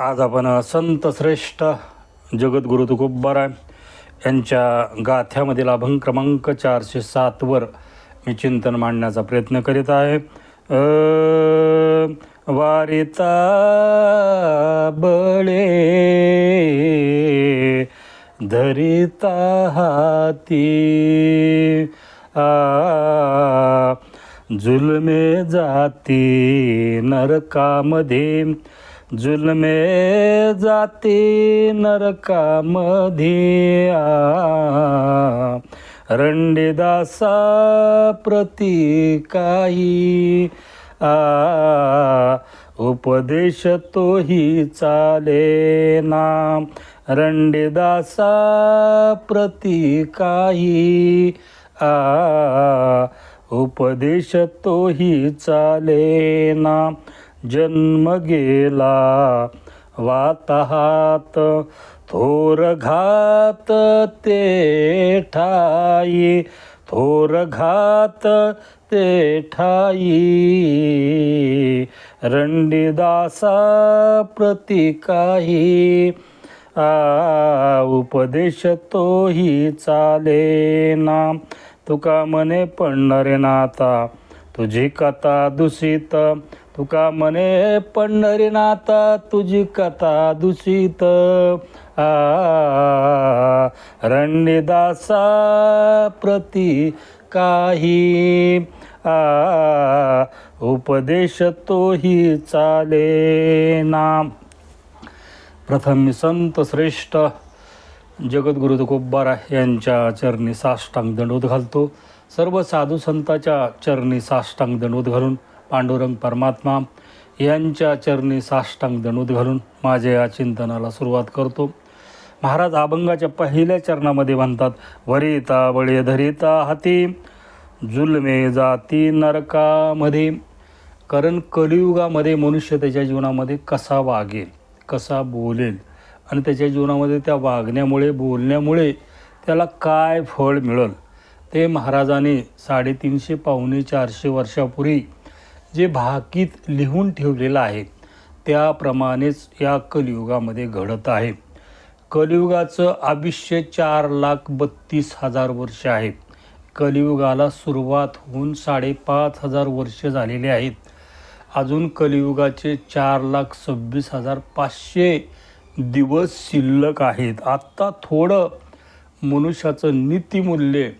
आज आपण संत श्रेष्ठ जगद्गुरु तुकोबाराय यांच्या गाथ्यामधील अभंग क्रमांक चारशे सातवर मी चिंतन मांडण्याचा प्रयत्न करीत आहे. अ, वारिता बळे धरिता हाती आ जुलमे जाती नरकामध्ये जुलमे जाती नरकामध्ये आ. प्रती काही आ. उपदेश तोही चाले ना रंडीदासा प्रती काही आ. उपदेश तोही चाले ना जन्म गेला. वाताहात थोर घात ते ठाई थोर घात ते ठाई. रंडीदासा प्रती काही आ उपदेश तोही चालेना. तुका मने पडणारे नाता तुझी कथा दूषित तुका मने पंढरी नाता तुझी कथा दूषित. आ रणदासा प्रती काही. आ उपदेश तोही चालेना प्रथम संत श्रेष्ठ जगद्गुरु तुकोबारा यांच्या चरणी साष्टांग दंडवत घालतो. सर्व साधू संताच्या चरणी साष्टांग दंडवत घालून पांडुरंग परमात्मा यांच्या चरणी साष्टांग दणूत घालून माझ्या या चिंतनाला सुरुवात करतो. महाराज अभंगाच्या पहिल्या चरणामध्ये म्हणतात वरिता बळे धरिता हाती जुलमे जाती नरकामध्ये. कारण कलियुगामध्ये मनुष्य त्याच्या जीवनामध्ये कसा वागेल कसा बोलेल आणि त्याच्या जीवनामध्ये त्या वागण्यामुळे बोलण्यामुळे त्याला काय फळ मिळेल? ते महाराजाने साडेतीनशे पावणे चारशे वर्षापूर्वी जे भाकीत लिहून ठेवलेलं आहे त्याप्रमाणेच या कलियुगामध्ये घडत आहे. कलियुगाचं आयुष्य चार लाख बत्तीस हजार वर्ष आहे. कलियुगाला सुरुवात होऊन साडेपाच हजार वर्ष झालेले आहेत. अजून कलियुगाचे चार लाख सव्वीस हजार पाचशे दिवस शिल्लक आहेत. आत्ता थोडं मनुष्याचं नीतिमूल्य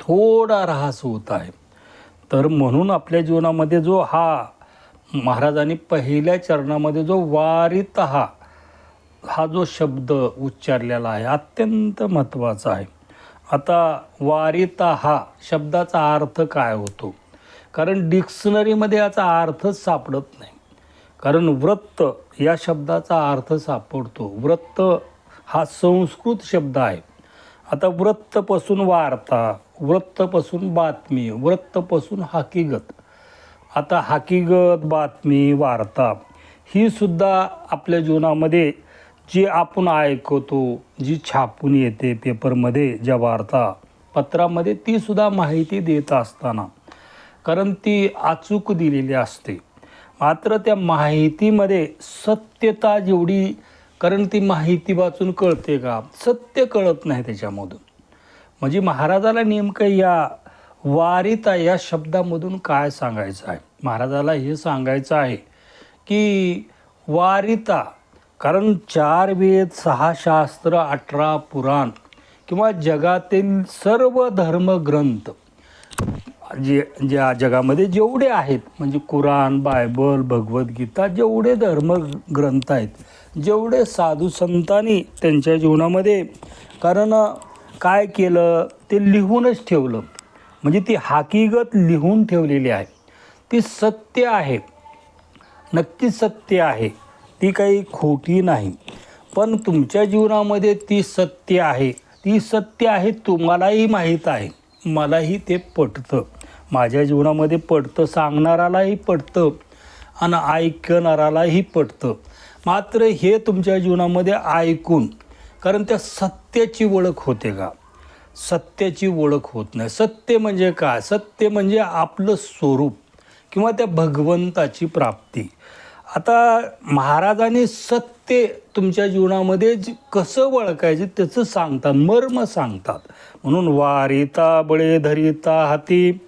थोडा ऱ्हास होत आहे. तर म्हणून आपल्या जीवनामध्ये जो हा महाराजांनी पहिल्या चरणामध्ये जो वारित हा हा जो शब्द उच्चारलेला आहे अत्यंत महत्त्वाचा आहे. आता वारित हा शब्दाचा अर्थ काय होतो? कारण डिक्शनरीमध्ये याचा अर्थच सापडत नाही. कारण व्रत या शब्दाचा अर्थ सापडतो. व्रत हा संस्कृत शब्द आहे. आता वृत्तपासून वार्ता वृत्तपासून बातमी वृत्तपासून हकीकत आता हकीकत बातमी वार्ता ही सुद्धा आपल्या जीवनामध्ये जी आपण ऐकतो जी छापून येते पेपरमध्ये ज्या वार्ता पत्रामध्ये ती सुद्धा माहिती देत असताना. कारण ती अचूक दिलेली असते. मात्र त्या माहितीमध्ये सत्यता जेवढी कारण ती माहिती वाचून कळते का? सत्य कळत नाही त्याच्यामधून. म्हणजे महाराजाला नेमकं या वारिता या शब्दामधून काय सांगायचं आहे? महाराजाला हे सांगायचं आहे की वारिता कारण चार वेद सहा शास्त्र अठरा पुराण किंवा जगातील सर्व धर्मग्रंथ जे ज्या जगामध्ये जेवढे आहेत म्हणजे कुराण बायबल भगवद्गीता जेवढे धर्मग्रंथ आहेत जेवढे साधू संतांनी त्यांच्या जीवनामध्ये कारण काय केलं? ते लिहूनच ठेवलं. म्हणजे ती हकीकत लिहून ठेवलेली आहे. ती सत्य आहे. नक्की सत्य आहे. ती काही खोटी नाही. पण तुमच्या जीवनामध्ये ती सत्य आहे. ती सत्य आहे तुम्हालाही माहीत आहे. मलाही ते पटतं. माझ्या जीवनामध्ये पडतं सांगणारालाही पडतं आणि ऐकणारालाही पटतं. मात्र हे तुमच्या जीवनामध्ये ऐकून कारण त्या सत्याची ओळख होते का? सत्याची ओळख होत नाही. सत्य म्हणजे काय? सत्य म्हणजे आपलं स्वरूप किंवा त्या भगवंताची प्राप्ती. आता महाराजांनी सत्य तुमच्या जीवनामध्ये जे- कसं ओळखायचे त्याचं सांगतात मर्म सांगतात. म्हणून वारिता बळे धरिता हाती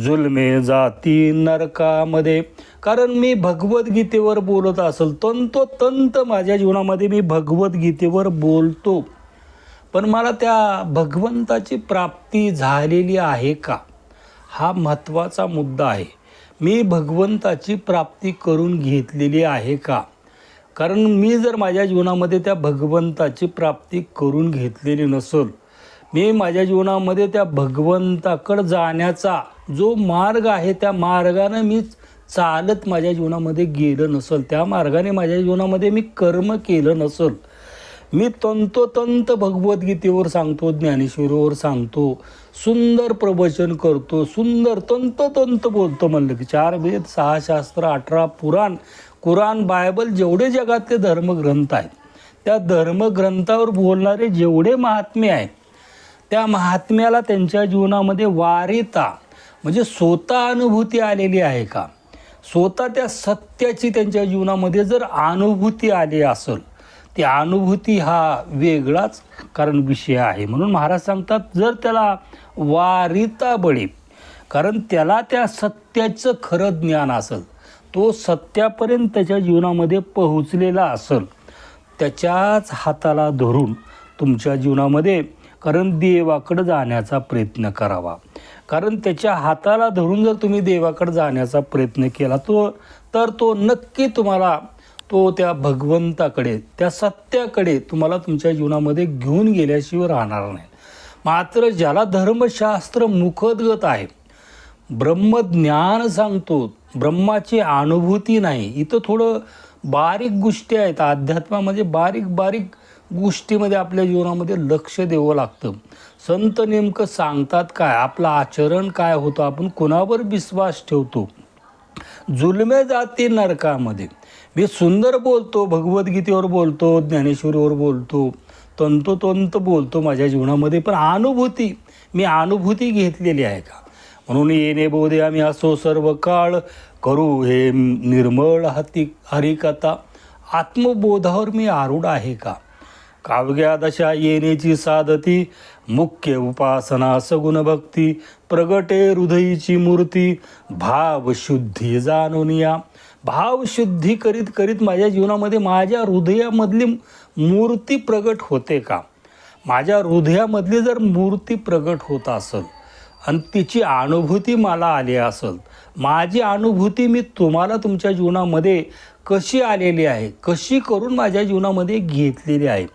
जुलमे जाती नरकामध्ये. कारण मी भगवद्गीतेवर बोलत असेल तंतोतंत माझ्या जीवनामध्ये मी भगवद्गीतेवर बोलतो. पण मला त्या भगवंताची प्राप्ती झालेली आहे का? हा महत्त्वाचा मुद्दा आहे. मी भगवंताची प्राप्ती करून घेतलेली आहे का? कारण मी जर माझ्या जीवनामध्ये त्या भगवंताची प्राप्ती करून घेतलेली नसेल मी माझ्या जीवनामध्ये त्या भगवंताकडं जाण्याचा जो मार्ग आहे त्या मार्गानं मी चालत माझ्या जीवनामध्ये गेलं नसल त्या मार्गाने माझ्या जीवनामध्ये मी कर्म केलं नसल. मी तंतोतंत भगवद्गीतेवर सांगतो ज्ञानेश्वरीवर सांगतो सुंदर प्रवचन करतो सुंदर तंतोतंत बोलतो म्हणलं की चार वेद सहा शास्त्र अठरा पुराण कुराण बायबल जेवढे जगातले धर्मग्रंथ आहेत त्या धर्मग्रंथावर बोलणारे जेवढे महात्मे आहेत त्या महात्म्याला त्यांच्या जीवनामध्ये वारिता म्हणजे स्वतः अनुभूती आलेली आहे का? स्वतः त्या सत्याची त्यांच्या जीवनामध्ये जर अनुभूती आली असेल ती अनुभूती हा वेगळाच कारण विषय आहे. म्हणून महाराज सांगतात जर त्याला वारिता बळी कारण त्याला त्या सत्याचं खरं ज्ञान असेल तो सत्यापर्यंत त्याच्या जीवनामध्ये पोहोचलेला असेल त्याच्याच हाताला धरून तुमच्या जीवनामध्ये कारण देवाकडं जाण्याचा प्रयत्न करावा. कारण त्याच्या हाताला धरून जर तुम्ही देवाकडे जाण्याचा प्रयत्न केला तो तर तो नक्की तुम्हाला तो त्या भगवंताकडे त्या सत्याकडे तुम्हाला तुमच्या जीवनामध्ये घेऊन गेल्याशिवाय राहणार नाही. मात्र ज्याला धर्मशास्त्र मुखदगत आहे ब्रह्मज्ञान सांगतो ब्रह्माची अनुभूती नाही. इथं थोडं बारीक गोष्टी आहेत. अध्यात्मामध्ये बारीक बारीक गोष्टीमध्ये आपल्या जीवनामध्ये लक्ष द्यावं लागतं. संत नेमकं सांगतात काय? आपलं आचरण काय होतं? आपण कोणावर विश्वास ठेवतो? जुलमे जाते नरकामध्ये. मी सुंदर बोलतो भगवद्गीतेवर बोलतो ज्ञानेश्वरीवर बोलतो तंतोतंत बोलतो माझ्या जीवनामध्ये पण अनुभूती मी अनुभूती घेतलेली आहे का? म्हणून येणे बोधे आम्ही असो सर्व काळ करू हे निर्मळ हाती हरिकथा. आत्मबोधावर मी आरूढ आहे का? कावग्या दशा येण्याची साधती मुख्य उपासना सगुण भक्ती प्रगटे हृदयीची मूर्ती भावशुद्धी जाणून या. भावशुद्धी करीत करीत माझ्या जीवनामध्ये माझ्या हृदयामधली मूर्ती प्रगट होते का? माझ्या हृदयामधली जर मूर्ती प्रगट होत असेल आणि तिची अनुभूती मला आली असेल माझी अनुभूती मी तुम्हाला तुमच्या जीवनामध्ये कशी आलेली आहे कशी करून माझ्या जीवनामध्ये घेतलेली आहे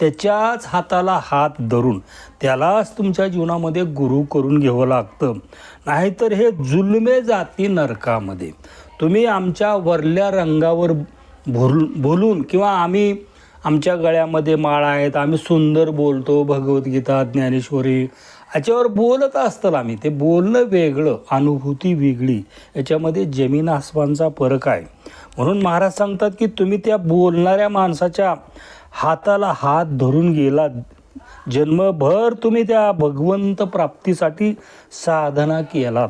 त्याच्याच हाताला हात धरून त्यालाच तुमच्या जीवनामध्ये गुरु करून घ्यावं लागतं. नाहीतर हे जुलमे जाती नरकामध्ये. तुम्ही आमच्या वरल्या रंगावर भुल बोलून किंवा आम्ही आमच्या गळ्यामध्ये माळा आहेत आम्ही सुंदर बोलतो भगवद्गीता ज्ञानेश्वरी याच्यावर बोलत असतं आम्ही. ते बोलणं वेगळं अनुभूती वेगळी. याच्यामध्ये जमीन आसमानचा फरक आहे. म्हणून महाराज सांगतात की तुम्ही त्या बोलणाऱ्या माणसाच्या हाताला हात धरून गेलात जन्मभर तुम्ही त्या भगवंत प्राप्तीसाठी साधना केलात.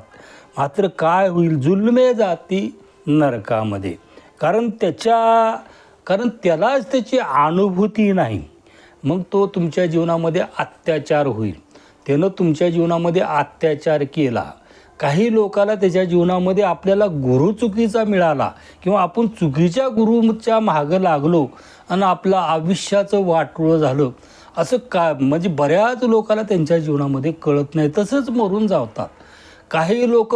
मात्र काय होईल? जुलमे जाती नरकामध्ये. कारण त्याच्या कारण त्यालाच त्याची अनुभूती नाही. मग तो तुमच्या जीवनामध्ये अत्याचार होईल. त्यानं तुमच्या जीवनामध्ये अत्याचार केला. काही लोकाला त्याच्या जीवनामध्ये आपल्याला गुरु चुकीचा मिळाला किंवा आपण चुकीच्या गुरुच्या मागं लागलो आणि आपलं आयुष्याचं वाटोळं झालं असं का म्हणजे बऱ्याच लोकाला त्यांच्या जीवनामध्ये कळत नाही तसंच मरून जातात. काही लोक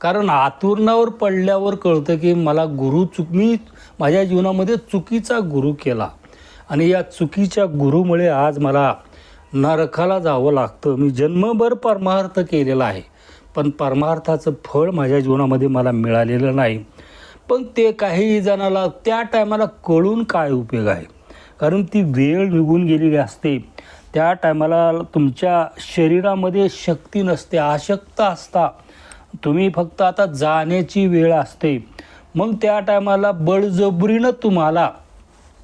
कारण आतुरणावर पडल्यावर कळतं की मला गुरु चुक मी माझ्या जीवनामध्ये चुकीचा गुरु केला आणि या चुकीच्या गुरुमुळे आज मला नरकाला जावं लागतं. मी जन्मभर परमार्थ केलेला आहे. पण परमार्थाचं फळ माझ्या जीवनामध्ये मला मिळालेलं नाही. पण ते काही जणाला त्या टायमाला कळून काय उपयोग आहे? कारण ती वेळ निघून गेलेली असते. त्या टायमाला तुमच्या शरीरामध्ये शक्ती नसते आशक्त असता. तुम्ही फक्त आता जाण्याची वेळ असते. मग त्या टायमाला बळजबरीनं तुम्हाला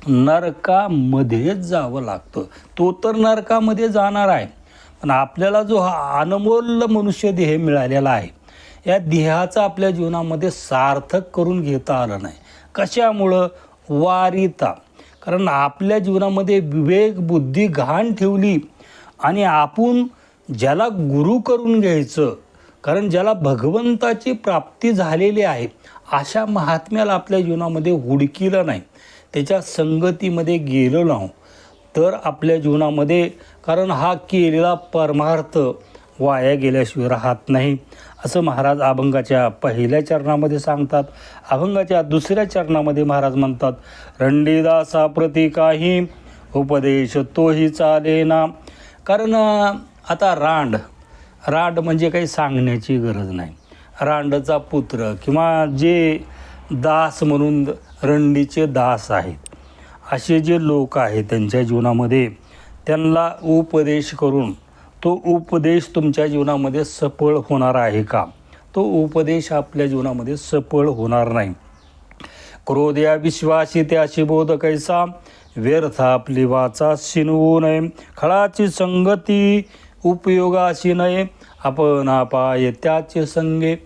नरकामध्येच जावं लागतं. तो तर नरकामध्ये जाणार आहे. पण आपल्याला जो हा अनमोल मनुष्य देह मिळालेला आहे या देहाचा आपल्या जीवनामध्ये सार्थक करून घेता आलं नाही. कशामुळं? वारिता. कारण आपल्या जीवनामध्ये विवेक बुद्धी घाण ठेवली आणि आपण ज्याला गुरु करून घ्यायचं कारण ज्याला भगवंताची प्राप्ती झालेली आहे अशा महात्म्याला आपल्या जीवनामध्ये हुडकिलं नाही. त्याच्या संगतीमध्ये गेलो नाही तर आपल्या जीवनामध्ये कारण हा केलेला परमार्थ वाया गेल्याशिवाय राहत नाही. असं महाराज अभंगाच्या पहिल्या चरणामध्ये सांगतात. अभंगाच्या दुसऱ्या चरणामध्ये महाराज म्हणतात रंडीदासा प्रती काही उपदेश तोही चालेना. कारण आता रांड रांड म्हणजे काही सांगण्याची गरज नाही. रांडचा पुत्र किंवा जे दास म्हणून रंडीचे दास आहेत असे जे लोक आहेत त्यांच्या जीवनामध्ये त्यांना उपदेश करून तो उपदेश तुमच्या जीवनामध्ये सफळ होणार आहे का? तो उपदेश आपल्या जीवनामध्ये सफळ होणार नाही. क्रोध या विश्वासी त्याशी बोध कैसा? व्यर्थ आपली वाचा शिनवू नये. खळाची संगती उपयोगाशी नये. आपण आपाय त्याचे संगे.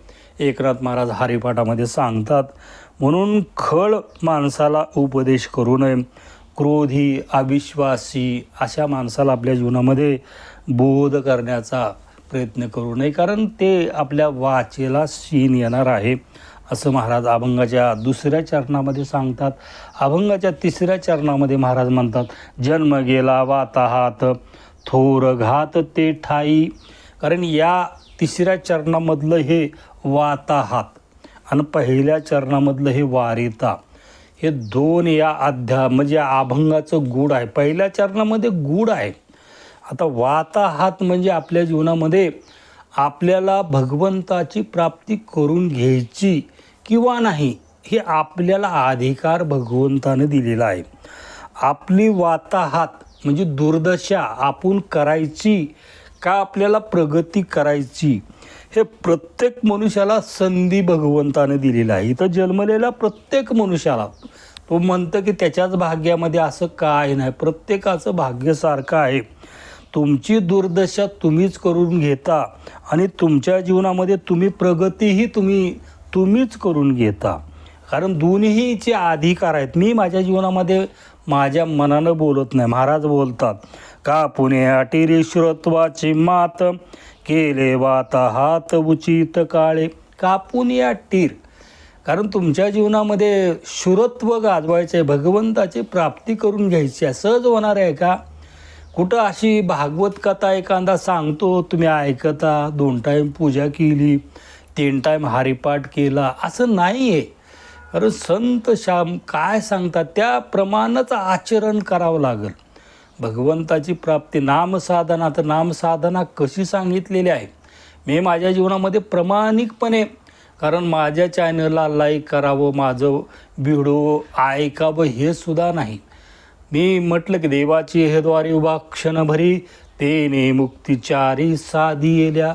एकनाथ महाराज हरिपाठामध्ये सांगतात म्हणून खळ माणसाला उपदेश करू नये. क्रोधी अविश्वासी अशा माणसाला आपल्या जीवनामध्ये बोध करण्याचा प्रयत्न करू नये. कारण ते आपल्या वाचेला शीन येणार आहे. असं महाराज अभंगाच्या दुसऱ्या चरणामध्ये सांगतात. अभंगाच्या तिसऱ्या चरणामध्ये महाराज म्हणतात जन्म गेला वाताहात थोर घात ते ठाई. कारण या तिसऱ्या चरणामधलं हे वाताहात आणि पहिल्या चरणामधलं हे वारिता हे दोन या अध्या म्हणजे अभंगाचं गूढ आहे. पहिल्या चरणामध्ये गूढ आहे. आता वाताहात म्हणजे आपल्या जीवनामध्ये आपल्याला भगवंताची प्राप्ती करून घ्यायची किंवा नाही हे आपल्याला अधिकार भगवंताने दिलेला आहे. आपली वाताहात म्हणजे दुर्दशा आपण करायची का आपल्याला प्रगती करायची? हे प्रत्येक मनुष्याला संधी भगवंताने दिलेला आहे. इथं जन्मलेल्या प्रत्येक मनुष्याला. तो म्हणतं की त्याच्याच भाग्यामध्ये असं काय नाही. प्रत्येकाचं भाग्य सारखं आहे. तुमची दुर्दशा तुम्हीच करून घेता आणि तुमच्या जीवनामध्ये तुम्ही प्रगतीही तुम्ही तुम्हीच करून घेता. कारण दोन्हीचे अधिकार आहेत. मी माझ्या जीवनामध्ये माझ्या मनानं बोलत नाही. महाराज बोलतात का पुणे अटिरी श्रोत्वाची मात? केले वाता हात उचित काळे. कापून या टीर. कारण तुमच्या जीवनामध्ये शुरत्व गाजवायचं आहे भगवंताची प्राप्ती करून घ्यायची आहे सहज होणार आहे का? कुठं अशी भागवत कथा एखादा सांगतो तुम्ही ऐकता दोन टाईम पूजा केली तीन टाईम हरिपाठ केला असं नाही आहे कारण संत श्याम काय सांगतात त्याप्रमाणेच आचरण करावं लागेल. भगवंताची प्राप्ती नामसाधना तर नामसाधना कशी सांगितलेली आहे? मी माझ्या जीवनामध्ये प्रामाणिकपणे कारण माझ्या चॅनलला लाईक करावं माझं व्हिडिओ ऐकावं हे सुद्धा नाही. मी म्हटलं की देवाची हेद्वारी उभा क्षणभरी तेने मुक्तिचारी साधी येल्या.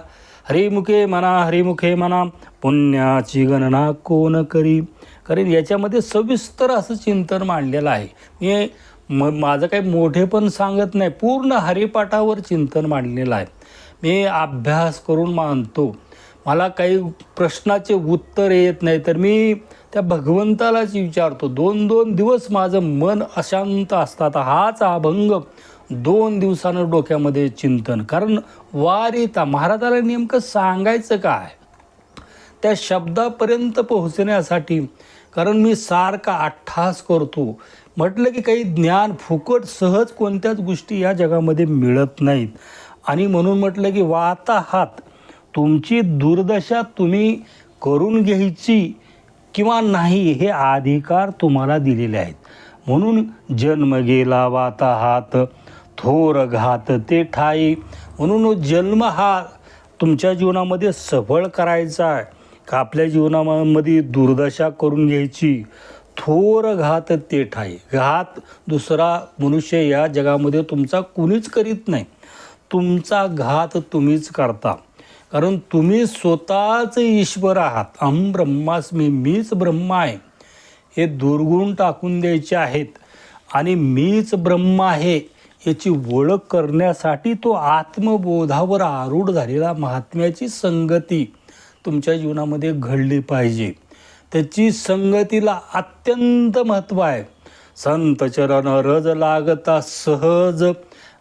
हरिमुखे म्हणा हरिमुखे म्हणा पुण्याची गणना कोण करी? कारण याच्यामध्ये सविस्तर असं चिंतन मांडलेलं आहे. मी म माझं काही मोठे पण सांगत नाही. पूर्ण हरिपाठावर चिंतन मांडलेलं आहे. मी अभ्यास करून मानतो. मला काही प्रश्नाचे उत्तर येत नाही. तर मी त्या भगवंतालाच विचारतो दोन दोन दिवस माझं मन अशांत असतात. हाच अभंग. दोन दिवसानं डोक्यामध्ये चिंतन. कारण वारिता महाराजाला नेमकं सांगायचं काय? त्या शब्दापर्यंत पोहोचण्यासाठी. कारण मी सारखा अठ्ठास करतो. म्हटलं की काही ज्ञान फुकट सहज कोणत्याच गोष्टी या जगामध्ये मिळत नाहीत. आणि म्हणून म्हटलं की वाता हात. तुमची दुर्दशा तुम्ही करून घ्यायची किंवा नाही हे अधिकार तुम्हाला दिलेले आहेत. म्हणून जन्म गेला वाता हात. थोर घात ते ठाई. म्हणून जन्म हा तुमच्या जीवनामध्ये सफळ करायचा आहे. का आपल्या जीवनामध्ये दुर्दशा करून घ्यायची? थोर घात ते ठाई. घात दुसरा मनुष्य या जगामध्ये तुमचा कुणीच करीत नाही. तुमचा घात तुम्हीच करता कारण तुम्ही स्वतःच ईश्वर आहात. अहम ब्रह्मास्मी मीच ब्रह्म आहे. हे दुर्गुण टाकून द्यायचे आहेत. आणि मीच ब्रह्म आहे याची ओळख करण्यासाठी तो आत्मबोधावर आरूढ झालेला महात्म्याची संगती तुमच्या जीवनामध्ये घडली पाहिजे. त्याची संगतीला अत्यंत महत्त्व आहे. संत चरण रज लागता सहज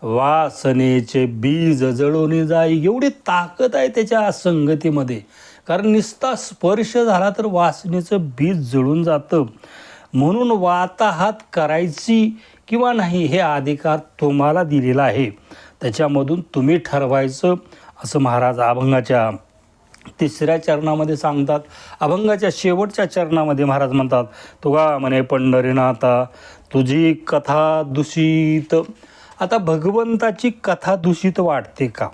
वासनेचे बीज जळून जाई. एवढी ताकद आहे त्याच्या संगतीमध्ये. कारण निस्ता स्पर्श झाला तर वासनेचं बीज जळून जातं. म्हणून वाताहात करायची किंवा नाही हे अधिकार तुम्हाला दिलेला आहे. त्याच्यामधून तुम्ही ठरवायचं असं महाराज अभंगाच्या तिसऱ्या चरणामध्ये सांगतात अभंगाच्या शेवटच्या चरणामध्ये महाराज म्हणतात तुगा म्हणे पंढरीनाथा तुझी कथा दूषित. आता भगवंताची कथा दूषित वाटते का?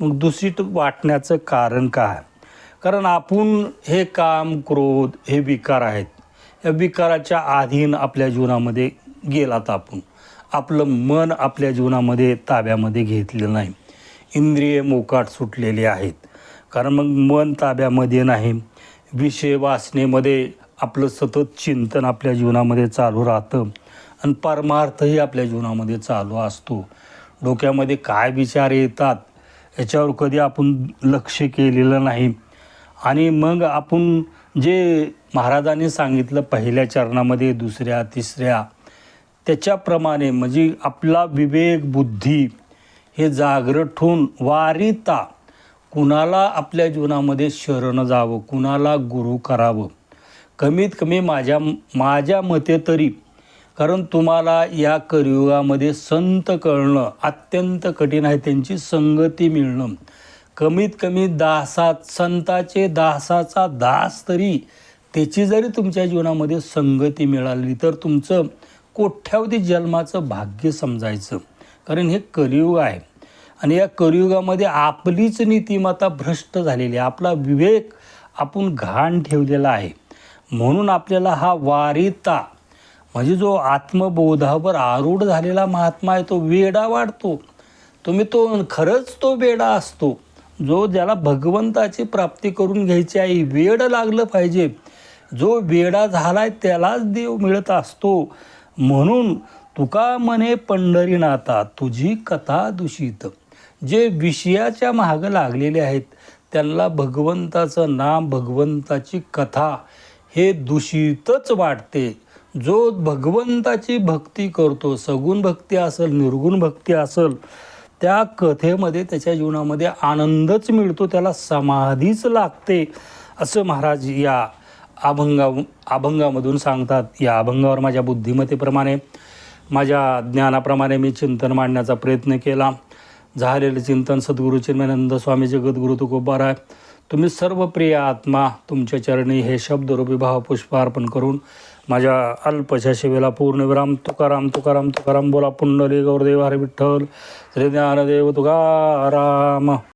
मग दूषित वाटण्याचं कारण काय? कारण आपण हे काम क्रोध हे विकार आहेत. या विकाराच्या अधीन आपल्या जीवनामध्ये गेलात आपण. आपलं मन आपल्या जीवनामध्ये ताब्यामध्ये घेतलेलं नाही. इंद्रिय मोकाट सुटलेले आहेत. कारण मग मन ताब्यामध्ये नाही. विषय वासनेमध्ये आपलं सतत चिंतन आपल्या जीवनामध्ये चालू राहतं. आणि परमार्थही आपल्या जीवनामध्ये चालू असतो. डोक्यामध्ये काय विचार येतात याच्यावर कधी आपण लक्ष केलेलं नाही. आणि मग आपण जे महाराजांनी सांगितलं पहिल्या चरणामध्ये दुसऱ्या तिसऱ्या त्याच्याप्रमाणे म्हणजे आपला विवेक बुद्धी हे जागृत ठेवून वारिता कुणाला आपल्या जीवनामध्ये शरण जावं कुणाला गुरु करावं? कमीत कमी माझ्या माझ्या मते तरी. कारण तुम्हाला या कलियुगामध्ये संत कळणं अत्यंत कठीण आहे त्यांची संगती मिळणं. कमीत कमी दासात संताचे दासाचा दास तरी त्याची जरी तुमच्या जीवनामध्ये संगती मिळाली तर तुमचं कोठ्यावधी जन्माचं भाग्य समजायचं. कारण हे कलियुग आहे. आणि या कलियुगामध्ये आपलीच नीतिमत्ता भ्रष्ट झालेली आहे. आपला विवेक आपण घाण ठेवलेला आहे. म्हणून आपल्याला हा वारिता म्हणजे जो आत्मबोधावर आरूढ झालेला महात्मा आहे तो वेडा वाढतो. तुम्ही तो खरंच तो वेडा असतो. जो ज्याला भगवंताची प्राप्ती करून घ्यायची आहे वेड लागलं पाहिजे. जो वेडा झालाय त्यालाच देव मिळत असतो. म्हणून तुका म्हणे पंढरीनाथा तुझी कथा दूषित. जे विषयाच्या मागं लागलेले आहेत त्यांना भगवंताचं नाम भगवंताची कथा हे दूषितच वाटते. जो भगवंताची भक्ती करतो सगुण भक्ती असेल निर्गुण भक्ती असेल त्या कथेमध्ये त्याच्या जीवनामध्ये आनंदच मिळतो त्याला समाधीच लागते असं महाराज या अभंगा अभंगामधून सांगतात. या अभंगावर माझ्या बुद्धिमत्तेप्रमाणे माझ्या ज्ञानाप्रमाणे मी चिंतन मांडण्याचा प्रयत्न केला. झालेलं चिंतन सद्गुरू चिन्मयानंद स्वामी जगद्गुरु तुकोबार आहे तुम्ही सर्व प्रिय आत्मा तुमच्या चरणी हे शब्दरूपी भावपुष्प अर्पण करून माझ्या अल्पशा शिवेला पूर्णविराम तुकाराम तुकाराम तुकाराम बोला पुंडली गौरदेव हरे विठ्ठल श्री ज्ञानदेव तुकाराम.